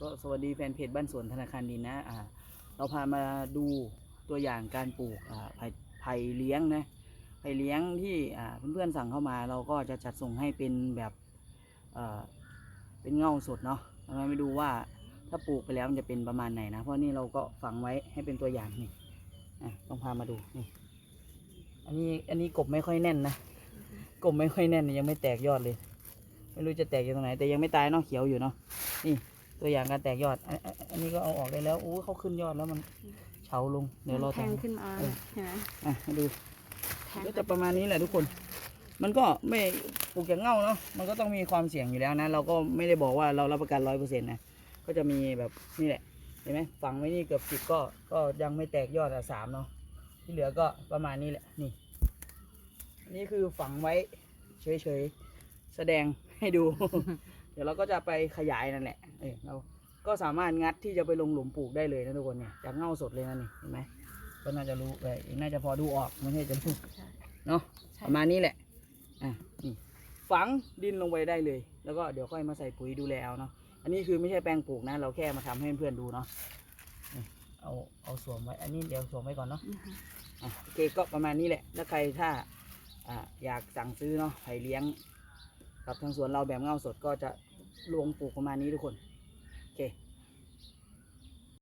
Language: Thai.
ก็สวัสดีแฟนเพจบ้านสวนธนาคารดินนะอ่าเราพามาดูตัวอย่างการปลูกอ่าไผ่ไผ่เลี้ยงนะไผ่เลี้ยงที่อ่าเพื่อนๆสั่งเข้ามา เราก็จะจัดส่งให้เป็นแบบเอ่อเป็นเงาสดเนาะเรามาดูว่าถ้าปลูกไปแล้วมันจะเป็นประมาณไหนนะ เพราะนี่เราก็ฝังไว้ให้เป็นตัวอย่างนี่อะต้องพามาดูนี่อันนี้อันนี้กบไม่ค่อยแน่นนะกบไม่ค่อยแน่นยังไม่แตกยอดเลย ไม่รู้จะแตกอยู่ตรงไหน แต่ยังไม่ตายเนาะเขียวอยู่เนาะนี่ ตัวอย่างการแตกยอดอันอันอันนี้ก็เอาออกได้แล้วโอ้เขาขึ้นยอดแล้วมันเฉาลง เดี๋ยวเราแทงขึ้นมาเออเห็นไหมอะให้ดูแทงก็จะประมาณนี้แหละทุกคน มันก็ไม่ปลูกอย่างเง่าเนาะ มันก็ต้องมีความเสี่ยงอยู่แล้วนะ เราก็ไม่ได้บอกว่าเรารับประกันร้อยเปอร์เซ็นต์นะ ก็จะมีแบบนี่แหละ เห็นไหมฝังไว้นี่เกือบสิบก็ ก็ยังไม่แตกยอดอะสามเนาะ ที่เหลือก็ประมาณนี้แหละ นี่อันนี่คือฝังไว้เฉยๆ แสดงให้ดู เดี๋ยวเราก็จะไปขยายนั่นแหละเออเราก็สามารถงัดที่จะไปลงหลุมปลูกได้เลยนะทุกคนเนี่ยจากเง่าสดเลยนะนี่เห็นไหมก็น่าจะรู้เออน่าจะพอดูออกไม่ใช่จะรู้ใช่เนาะใช่ประมาณนี้แหละอะนี่ฝังดินลงไปได้เลย แล้วก็เดี๋ยวค่อยมาใส่ปุ๋ยดูแลเอาเนาะอันนี้คือไม่ใช่แปลงปลูกนะ เราแค่มาทำให้เพื่อนๆดูเนาะนี่เอาเอาสวมไว้อันนี้เดี๋ยวสวมไว้ก่อนเนาะอือฮึอะโอเคก็ประมาณนี้แหละถ้าใครถ้าอ่าอยากสั่งซื้อเนาะไผ่เลี้ยง ครับทางสวนเราแบบเงาสดก็จะลงปลูกประมาณนี้ทุกคน โอเค